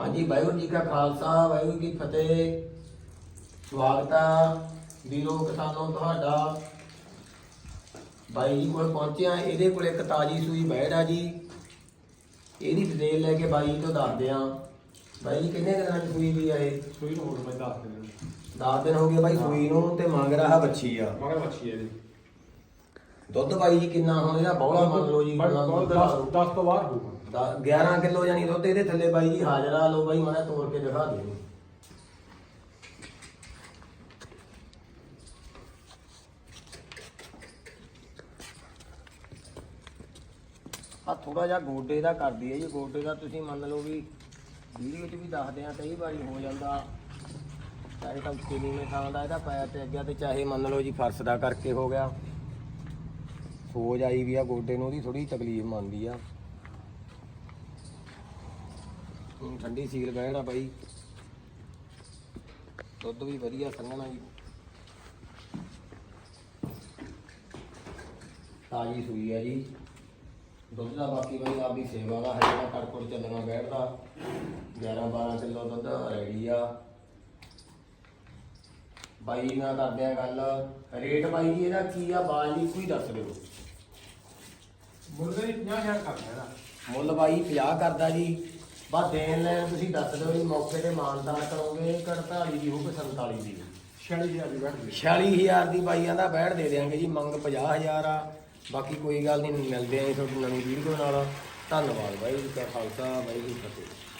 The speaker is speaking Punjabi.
ਹਾਂਜੀ ਵਾਹਿਗੁਰੂ ਜੀ ਕਾ ਖਾਲਸਾ ਵਾਹਿਗੁਰੂ ਜੀ ਫਤਿਹ। ਸਵਾਗਤ ਆ ਵੀਰੋ ਕਿਸਾਨੋ ਤੁਹਾਡਾ। ਬਾਈ ਜੀ ਕੋਲ ਪਹੁੰਚਿਆ ਇਹਦੇ ਕੋਲ ਇੱਕ ਤਾਜੀ ਸੂਈ ਬੈੜ ਆ ਜੀ। ਇਹਦੀ ਡਿਟੇਲ ਲੈ ਕੇ ਬਾਈ ਜੀ ਤੋਂ ਦੱਸਦੇ ਆ। ਬਾਈ ਜੀ ਕਿੰਨੇ ਕੁ ਦਿਨਾਂ ਚ ਸੂਈ ਵੀ ਆ ਇਹ? ਸੂਈ ਨੂੰ ਹੋਰ ਮੈਂ ਦੱਸ ਦਿੰਦਾ 10 ਦਿਨ ਹੋ ਗਏ ਬਾਈ ਸੂਈ ਨੂੰ ਤੇ ਮੰਗ ਰਹਾ ਬੱਚੀ ਆ। ਮਗਰ ਮੱਛੀ ਹੈ ਜੀ ਦੁੱਧ ਬਾਈ ਜੀ ਕਿੰਨਾ ਹੁਣ ਇਹਦਾ ਬੌਲਾ ਮੰਨ ਲਓ ਜੀ 10 10 ਤੋਂ ਬਾਹਰ ਹੋਊਗਾ। ਦਾ- 11 ਕਿਲੋ ਯਾਨੀ ਦੁੱਧ ਇਹਦੇ ਥੱਲੇ ਬਾਈ ਜੀ ਹਾਜ਼ਰਾ ਲਓ ਬਾਈ ਮੈਂ ਤੋੜ ਕੇ ਦਿਖਾ ਦੇ ਆ ਥੋੜਾ ਜਿਹਾ ਗੋਡੇ ਦਾ ਕਰਦੀ ਹੈ ਜੀ ਗੋਡੇ ਦਾ ਤੁਸੀਂ ਮੰਨ ਲਓ ਵੀ ਵੀਡੀਓ 'ਚ ਵੀ ਦੱਸਦੇ ਆ ਕਈ ਵਾਰੀ ਹੋ ਜਾਂਦਾ। ਚਾਹੇ ਤਾਂ ਕਿੰਨੀ ਮੇ ਥਾਂ ਦਾ ਇਹਦਾ ਪੈਰ ਤੇ ਅੱਗੇ ਤੇ ਚਾਹੇ ਮੰਨ ਲਓ ਜੀ ਫਰਸ਼ ਦਾ ਕਰਕੇ ਹੋ ਗਿਆ। ਸੋਜ ਆਈ ਵੀ ਆ ਗੋਡੇ ਨੂੰ ਉਹਦੀ ਥੋੜੀ ਤਕਲੀਫ ਮੰਨਦੀ ਆ। ਹੁਣ ਠੰਡੀ ਸੀਲ ਬਹਿਣਾ ਬਾਈ। ਦੁੱਧ ਵੀ ਵਧੀਆ ਸੰਘਣਾ ਜੀ। ਤਾਜੀ ਸੂਈ ਆ ਜੀ। ਦੁੱਧ ਦਾ ਬਾਕੀ ਬਾਈ ਆਪਦੀ ਸੇਵਾ ਦਾ, ਹਜੇ ਤਾਂ ਕੜਕੜ ਚੱਲਣਾ ਬੈਠਦਾ। 11 12 ਕਿਲੋ ਦੁੱਧ ਰੈਡੀ ਆ। ਬਾਈ ਨਾਲ ਕਰਦੇ ਆ ਗੱਲ। ਰੇਟ ਬਾਈ ਜੀ ਇਹਦਾ ਕੀ ਆ, ਬਾਜ ਦੀ ਕੋਈ ਦੱਸ ਦਿਓ। ਮੁਰਗੇ 50000 ਕਰਦਾ ਇਹਦਾ ਮੁੱਲ ਬਾਈ 50 ਕਰਦਾ ਜੀ। ਬਸ ਦੇਣ ਲੈਣ ਤੁਸੀਂ ਦੱਸ ਦਿਓ ਜੀ ਮੌਕੇ ਤੇ ਮਾਨਦਾਨ ਕਰੋਗੇ 48 ਦੀ ਹੋਊ 47 ਦੀ। 46000 ਦੀ ਬੈਠ ਗਈ 46000 ਦੀ ਬਾਈਆਂ ਦਾ ਬੈਠ ਦੇ ਦਿਆਂਗੇ ਜੀ ਮੰਗ 50000 ਆ। ਬਾਕੀ ਕੋਈ ਗੱਲ ਨਹੀਂ ਮਿਲਦੇ ਆਂ ਜੀ ਤੁਹਾਡੀ ਨਵੀਂ ਵੀਡੀਓ ਨਾਲ। ਧੰਨਵਾਦ ਬਾਈ ਜੀ ਕਾ ਖਾਲਸਾ ਬਾਈ ਜੀ ਕੀ ਫਤਿਹ।